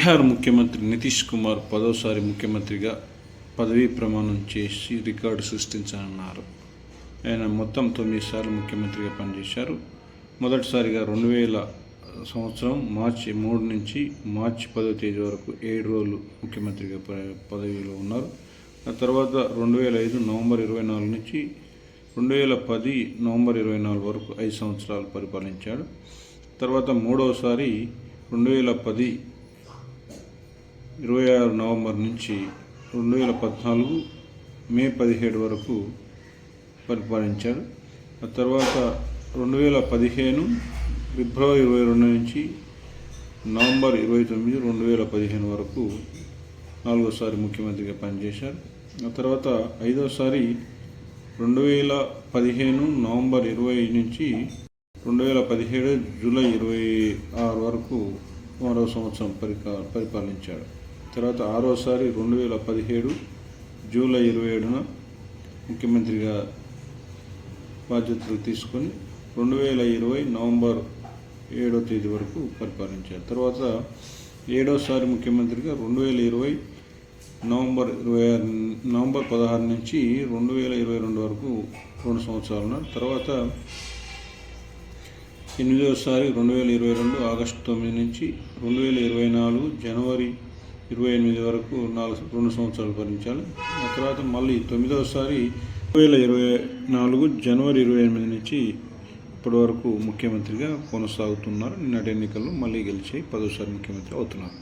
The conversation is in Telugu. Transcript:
బీహార్ ముఖ్యమంత్రి నితీష్ కుమార్ పదోసారి ముఖ్యమంత్రిగా పదవీ ప్రమాణం చేసి రికార్డు సృష్టించనున్నారు. ఆయన మొత్తం తొమ్మిది సార్లు ముఖ్యమంత్రిగా పనిచేశారు. మొదటిసారిగా రెండు వేల సంవత్సరం మార్చి మూడు నుంచి మార్చి పదో తేదీ వరకు ఏడు రోజులు ముఖ్యమంత్రిగా ప- పదవిలో ఉన్నారు. ఆ తర్వాత రెండు వేల ఐదు నవంబర్ ఇరవై నాలుగు నుంచి రెండు వేల పది నవంబర్ ఇరవై నాలుగు వరకు ఐదు సంవత్సరాలు పరిపాలించాడు. తర్వాత మూడవసారి రెండు వేల పది ఇరవై ఆరు నవంబర్ నుంచి రెండు వేల పద్నాలుగు మే పదిహేడు వరకు పరిపాలించారు. ఆ తర్వాత రెండు వేల పదిహేను ఫిబ్రవరి ఇరవై రెండు నుంచి నవంబర్ ఇరవై తొమ్మిది రెండు వేల పదిహేను వరకు నాలుగోసారి ముఖ్యమంత్రిగా పనిచేశారు. ఆ తర్వాత ఐదోసారి రెండు వేల పదిహేను నవంబర్ ఇరవై నుంచి రెండు వేల పదిహేడు జూలై ఇరవై ఆరు వరకు మరో సంవత్సరం పరికా పరిపాలించాడు తర్వాత ఆరోసారి రెండు వేల పదిహేడు జూలై ఇరవై ఏడున ముఖ్యమంత్రిగా బాధ్యతలు తీసుకొని రెండు వేల ఇరవై నవంబర్ ఏడో తేదీ వరకు పరిపాలించారు. తర్వాత ఏడోసారి ముఖ్యమంత్రిగా రెండు వేల ఇరవై నవంబర్ ఇరవై ఆరు నవంబర్ పదహారు నుంచి రెండు వేల ఇరవై రెండు వరకు రెండు సంవత్సరాలు తర్వాత ఎనిమిదోసారి రెండు వేల ఇరవై రెండు ఆగస్టు తొమ్మిది నుంచి రెండు వేల ఇరవై నాలుగు జనవరి ఇరవై ఎనిమిది వరకు నాలుగు రెండు సంవత్సరాలు భరించాలి. ఆ తర్వాత మళ్ళీ తొమ్మిదవసారి రెండు వేల ఇరవై నాలుగు జనవరి ఇరవై ఎనిమిది నుంచి ఇప్పటి వరకు ముఖ్యమంత్రిగా కొనసాగుతున్నారు. నిన్నటి ఎన్నికల్లో మళ్ళీ గెలిచి పదోసారి ముఖ్యమంత్రి అవుతున్నారు.